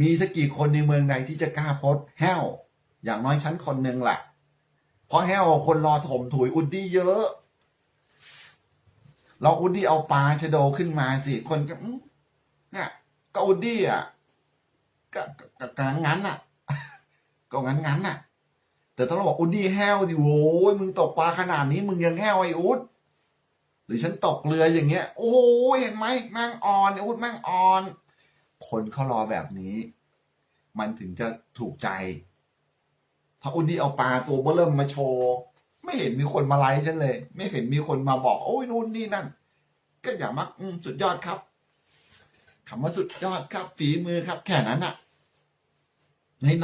มีสักกี่คนในเมืองใดที่จะกล้าโพสต์แห้ว อย่างน้อยฉันคนหนึ่งแหละเพราะแห้วคนรอถมถุยอุดดี้เยอะ เราอุดดี้เอาปลาชะโดขึ้นมาสิคนก็เนี่ยก็อุดดี้อะก็ก็งั้นอะ ก็งั้นงั้นอะ แต่ต้องบอกอุดดี้แห้วดิโว้ยมึงตกปลาขนาดนี้ มึงยังแห้วไอ้อุดหรือฉันตกเรืออย่างเงี้ย โอ้ยเห็นไหมแม่งอ่อนไออุดแม่งอ่อน คนเขารอแบบนี้ มันถึงจะถูกใจ ถ้าอุดดี้เอาปลาตัวเบอเริ่มมาโชว์ไม่เห็นมีคนมาไลค์ฉันเลย ไม่เห็นมีคนมาบอก โอ้ยนู่นนี่นั่น ก็อย่ามักสุดยอดครับคำว่าสุดยอดครับ ฝีมือครับ แค่นั้นอะ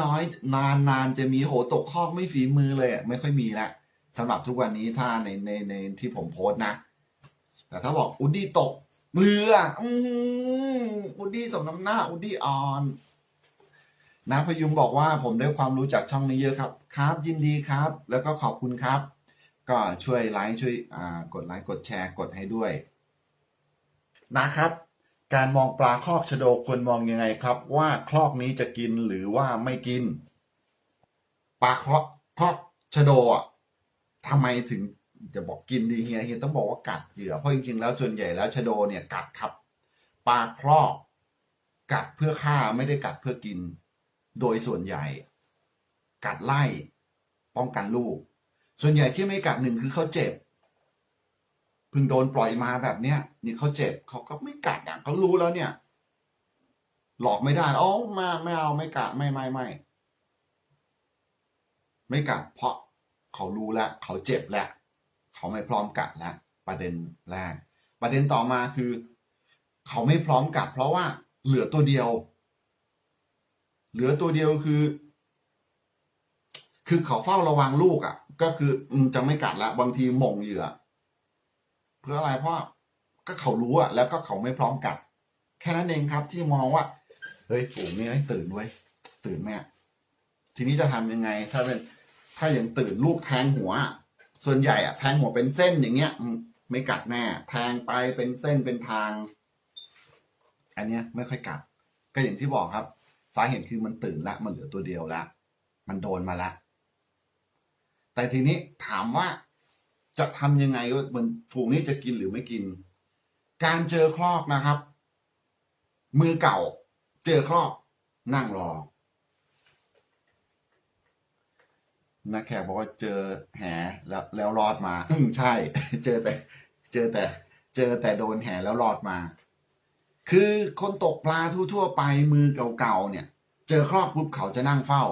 น้อยๆนานนานๆจะมีโหตกคอกไม่ฝีมือเลย ไม่ค่อยมีละสำหรับทุกวันนี้ถ้าในในในที่ผมโพสต์นะ แต่ถ้าบอกอุดดี้ตก เรืออืมอุดดี้สมน้ำหน้า อุดดี้อ่อนนะพยุงบอกว่าผมได้ความรู้จากช่องนี้เยอะครับ ครับ ยินดีครับ แล้วก็ขอบคุณครับ ก็ช่วยไลค์ช่วยกดไลค์กดแชร์กดให้ด้วย นะครับ การมองปลาคอกชะโดควรมองยังไงครับ ว่าคลอกนี้จะกินหรือว่าไม่กิน ปลาคลอกคอกชะโดอะทำไมถึง จะบอกกินดีเฮียเฮียต้องบอกว่ากัดเหยื่อเพราะจริงๆแล้วส่วนใหญ่แล้วชะโดเนี่ยกัดครับปลาคลอกกัดเพื่อฆ่าไม่ได้กัดเพื่อกิน โดยส่วนใหญ่ กัดไล่ป้องกันลูก ส่วนใหญ่ที่ไม่กัดหนึ่งคือเขาเจ็บเพิ่งโดนปล่อยมาแบบเนี้ยนี่เขาเจ็บเขาก็ไม่กัดอะเขารู้แล้วเนี่ย หลอกไม่ได้อ๋อมาไม่เอาไม่กัดไม่ไม่ไม่ไม่กัดเพราะเขารู้แล้วเขาเจ็บแล้ว เขาไม่พร้อมกัดแล้วประเด็นแรก ประเด็นต่อมาคือ เขาไม่พร้อมกัด เพราะว่าเหลือตัวเดียว เหลือตัวเดียวคือ คือเขาเฝ้าระวังลูกอะ ก็คือจะไม่กัดละบางทีหม่งเหยื่อ เพื่ออะไรเพราะก็เขารู้อะแล้วก็เขาไม่พร้อมกัด แค่นั้นเองครับ ที่มองว่าเฮ้ยฝูงนี้ให้ตื่นไว้ยตื่นแม่ทีนี้จะทำยังไง ถ้าเป็นถ้าอย่างตื่นลูกแทงหัว ส่วนใหญ่อะแทงหัวเป็นเส้นอย่างเงี้ยไม่กัดแน่ แทงไปเป็นเส้นเป็นทาง อันเนี้ย ไม่ค่อยกัด ก็อย่างที่บอกครับ สาเหตุคือมันตื่นละมันเหลือตัวเดียวละมันโดนมาละแต่ทีนี้ถามว่าจะทำยังไงว่ามันฝูงนี้จะกินหรือไม่กิน การเจอคลอกนะครับ มือเก่า เจอคลอก นั่งรอ นักแขกบอกว่าเจอแหแล้วแล้วรอดมา อืมใช่ เจอแต่ เจอแต่ เจอแต่โดนแหแล้วรอดมา คือคนตกปลาทั่วๆไปมือเก่าๆเนี่ย เจอคลอกปุ๊บเขาจะนั่งเฝ้า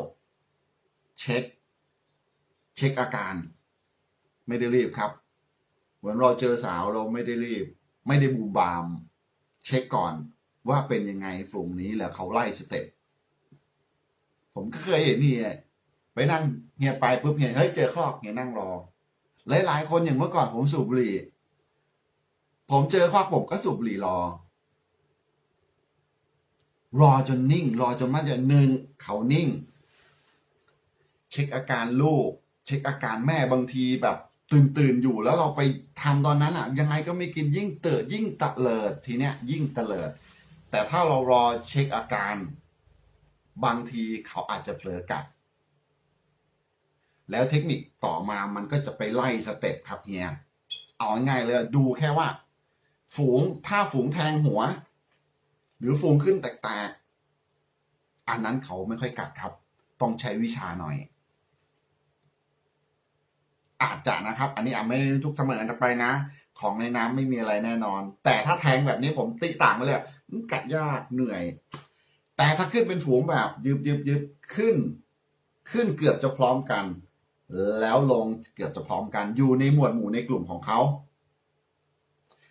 เช็ค เช็คอาการ ไม่ได้รีบครับ เหมือนเราเจอสาวเราไม่ได้รีบ ไม่ได้บูมบาม เช็คก่อนว่าเป็นยังไงฝูงนี้แล้วเขาไล่สเต็ปผมก็เคยเห็นนี่ ไปนั่งเฮียไปปุ๊บเฮียเฮ้ยเจอคลอกเฮียนั่งรอ หลายๆคนอย่างเมื่อก่อนผมสูบบุหรี่ ผมเจอคลอกผมก็สูบบุหรี่รอ รอจนนิ่ง รอจนมันจะหนึ่งเขานิ่ง เช็คอาการลูก เช็คอาการแม่บางทีแบบตื่นตื่นๆอยู่แล้วเราไปทำตอนนั้นอะ ยังไงก็ไม่กินยิ่งเติดยิ่งตะเลิดทีเนี้ยยิ่งตะเลิด แต่ถ้าเรารอเช็คอาการ บางทีเขาอาจจะเผลอกัด แล้วเทคนิคต่อมามันก็จะไปไล่สเต็ปครับเฮียเอาง่ายเลยดูแค่ว่า ฝูงถ้าฝูงแทงหัว หรือฟูงขึ้นแตกๆอันนั้นเขาไม่ค่อยกัดครับ ต้องใช้วิชาหน่อย อาจจะนะครับ อันนี้อาจไม่ทุกเสมอกันไปนะ ของในน้ำไม่มีอะไรแน่นอน แต่ถ้าแทงแบบนี้ผมติต่างไปเลยกัดยากเหนื่อย แต่ถ้าขึ้นเป็นฝูงแบบ ยืบยืบยืบขึ้น ขึ้นเกือบจะพร้อมกัน แล้วลงเกือบจะพร้อมกันอยู่ในหมวดหมู่ในกลุ่มของเขา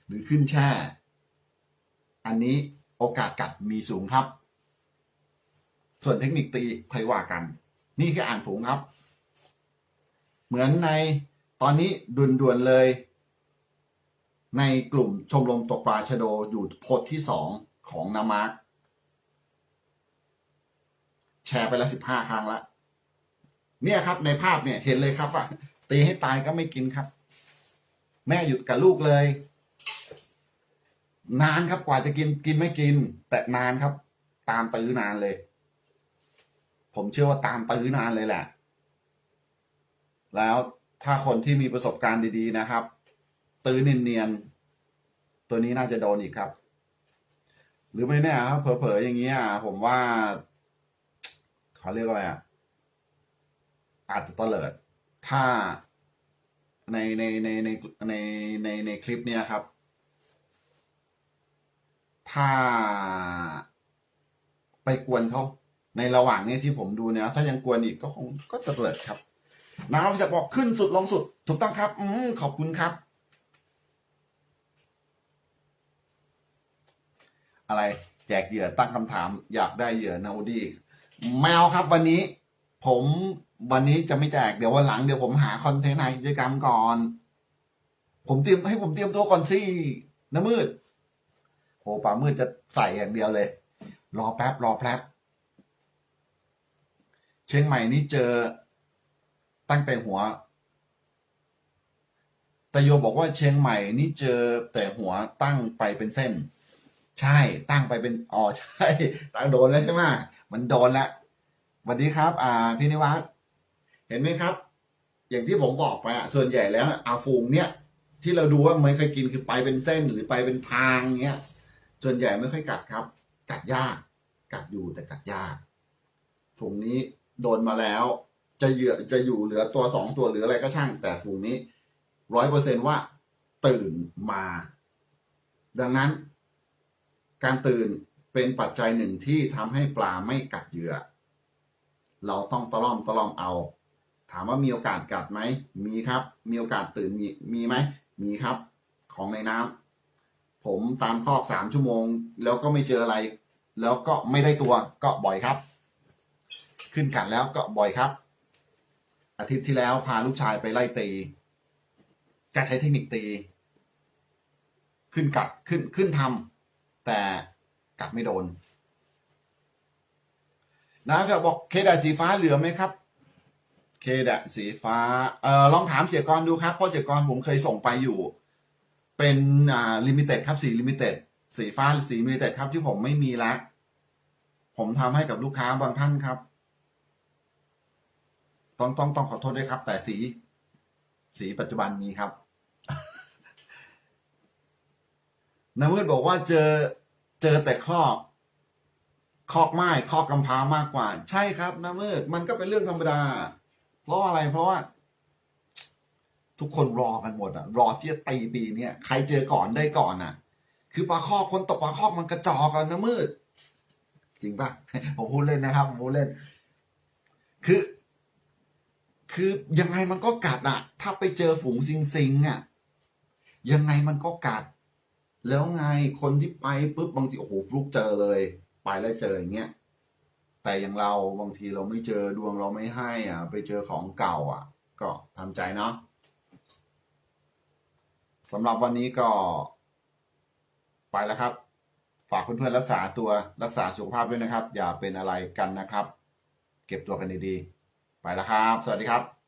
หรือขึ้นแช่ อันนี้โอกาสกัดมีสูงครับ ส่วนเทคนิคตีค่อยว่ากัน นี่คืออ่านฝูงครับ เหมือนในตอนนี้ด่วนๆเลย ในกลุ่มชมรมตกปลาชโดอยู่โพสที่สองของนามาร์คแชร์ไปล้วสิบห้าครั้งละ เนี่ยครับ ในภาพเนี่ยเห็นเลยครับว่าตีให้ตายก็ไม่กินครับ แม่หยุดกับลูกเลย นานครับกว่าจะกินกินไม่กิน แต่นานครับ ตามตื้อนานเลย ผมเชื่อว่าตามตื้อนานเลยแหละ แล้วถ้าคนที่มีประสบการณ์ดีๆนะครับ ตื้อเนียนๆตัวนี้น่าจะโดนอีกครับ หรือไม่แน่ครับเผลอๆอย่างเงี้ยผมว่าเขาเรียกว่าอะไรอะ อาจจะเตลิด ถ้าในในในในในในในคลิปเนี้ยครับ ถ้าไปกวนเขาในระหว่างนี้ที่ผมดูเนี่ยถ้ายังกวนอีกก็คงก็ตะเลิดครับน้าจะบอกขึ้นสุดลงสุด ถูกต้องครับ อืมขอบคุณครับ อะไร แจกเหยื่อตั้งคำถาม อยากได้เหยื่อนาดีแมวครับวันนี้ ผมวันนี้จะไม่แจกเดี๋ยววันหลังเดี๋ยวผมหาคอนเทนต์หากิจกรรมก่อน ผมเตรียมให้ผมเตรียมตัวก่อนสิน้ำมืดโหป่ามืดจะใส่อย่างเดียวเลย รอแป๊บรอแป๊บเชียงใหม่นี่เจอตั้งแต่หัวแต่โยบอกว่าเชียงใหม่นี่เจอแต่หัวตั้งไปเป็นเส้น ใช่ตั้งไปเป็นอ๋อใช่ตั้งโดนแล้วใช่ไหมมันโดนแล้ว สวัสดีครับ อ่า พี่นิวัฒน์เห็นไหมครับ อย่างที่ผมบอกไปอะส่วนใหญ่แล้วอาฟูงเนี่ยที่เราดูว่าไม่เคยกินคือไปเป็นเส้นหรือไปเป็นทางเนี้ย ส่วนใหญ่ไม่ค่อยกัดครับ กัดยาก กัดอยู่แต่กัดยากฝูงนี้โดนมาแล้ว จะเหยื่อจะอยู่เหลือตัวสองตัวหรืออะไรก็ช่าง แต่ฝูงนี้ร้อยเปอร์เซนว่า ตื่นมา ดังนั้น การตื่นเป็นปัจจัยหนึ่งที่ทำให้ปลาไม่กัดเหยื่อ เราต้องตะล่อมตะล่อมเอา ถามว่ามีโอกาสกัดไหมมีครับ มีโอกาสตื่นมีมีไหมมีครับ ของในน้ำผมตามคอกสามชั่วโมง แล้วก็ไม่เจออะไร แล้วก็ไม่ได้ตัวก็บ่อยครับ ขึ้นกัดแล้วก็บ่อยครับ อาทิตย์ที่แล้วพาลูกชายไปไล่ตีแกใช้เทคนิคตี ขึ้นกัดขึ้นขึ้นทำแต่กัดไม่โดน นะครับบอกเคดะสีฟ้าเหลือไหมครับ เคดะสีฟ้าเอ่อลองถามเสียกรดูครับเพราะเสียกรผมเคยส่งไปอยู่ เป็นอ่าลิมิเต็ดครับสีลิมิเต็ดสีฟ้าสีลิมิเต็ดครับที่ผมไม่มีละผมทำให้กับลูกค้าบางท่านครับ ต้องต้องต้องขอโทษด้วยครับ แต่สี สีปัจจุบันมีครับนามืดบอกว่าเจอเจอแต่ครอบ คอกไม้คอกกำพร้ามากกว่า ใช่ครับน้ามืดมันก็เป็นเรื่องธรรมดา เพราะอะไรเพราะว่า ทุกคนรอกันหมดอะ รอที่จะตีปีเนี่ยใครเจอก่อนได้ก่อนอะ คือปลาคอกคนตกปลาคอกมันกระจอกกันนะมืด จริงปะผมพูดเล่นนะครับผมพูดเล่น คือ คือยังไงมันก็กัดอะ ถ้าไปเจอฝูงซิงซิงอะ ยังไงมันก็กัด แล้วไงคนที่ไปปุ๊บบางทีโอ้โหฟลุกเจอเลย ไปแล้วเจออย่างเงี้ยแต่อย่างเราบางทีเราไม่เจอดวงเราไม่ให้อะ ไปเจอของเก่า อะ ก็ทำใจเนาะสำหรับวันนี้ก็ ไปแล้วครับ ฝากเพื่อนๆรักษาตัวรักษาสุขภาพด้วยนะครับ อย่าเป็นอะไรกันนะครับ เก็บตัวกันดีๆ ไปแล้วครับ สวัสดีครับ